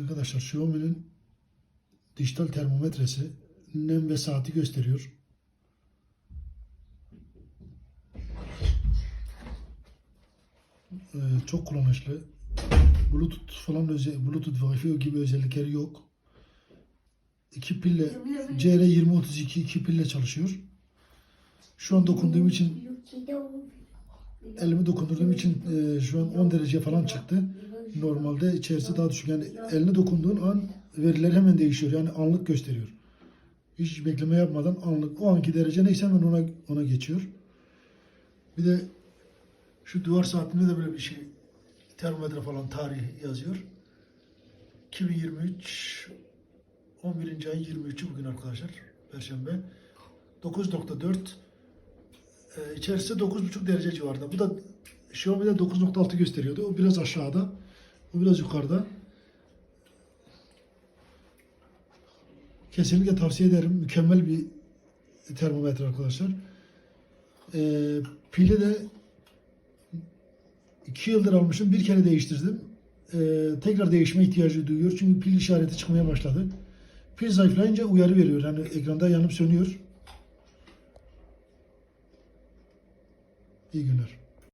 Arkadaşlar Xiaomi'nin dijital termometresi nem ve saati gösteriyor. Ee, çok kullanışlı. Bluetooth falan Bluetooth Wi-Fi gibi özellikleri yok. İki pille CR2032 iki pille çalışıyor. Şu an dokunduğum için elimi dokundurduğum için e, şu an 10 derece falan çıktı. Normalde içerisi daha düşük. Yani eline dokunduğun an veriler hemen değişiyor. Yani anlık gösteriyor. Hiç bekleme yapmadan anlık o anki derece neyse hemen ona ona geçiyor. Bir de şu duvar saatinde de böyle bir şey termometre falan tarih yazıyor. 2023 11. ayın 23'ü bugün arkadaşlar. Perşembe. 9.4 ee, içerisi 9.5 derece civarında. Bu da Xiaomi'de 9.6 gösteriyordu. O biraz aşağıda. Bu biraz yukarıda. Kesinlikle tavsiye ederim. Mükemmel bir termometre arkadaşlar. Ee, pili de 2 yıldır almışım. Bir kere değiştirdim. Ee, tekrar değişme ihtiyacı duyuyor. Çünkü pil işareti çıkmaya başladı. Pil zayıflayınca uyarı veriyor. Yani ekranda yanıp sönüyor. İyi günler.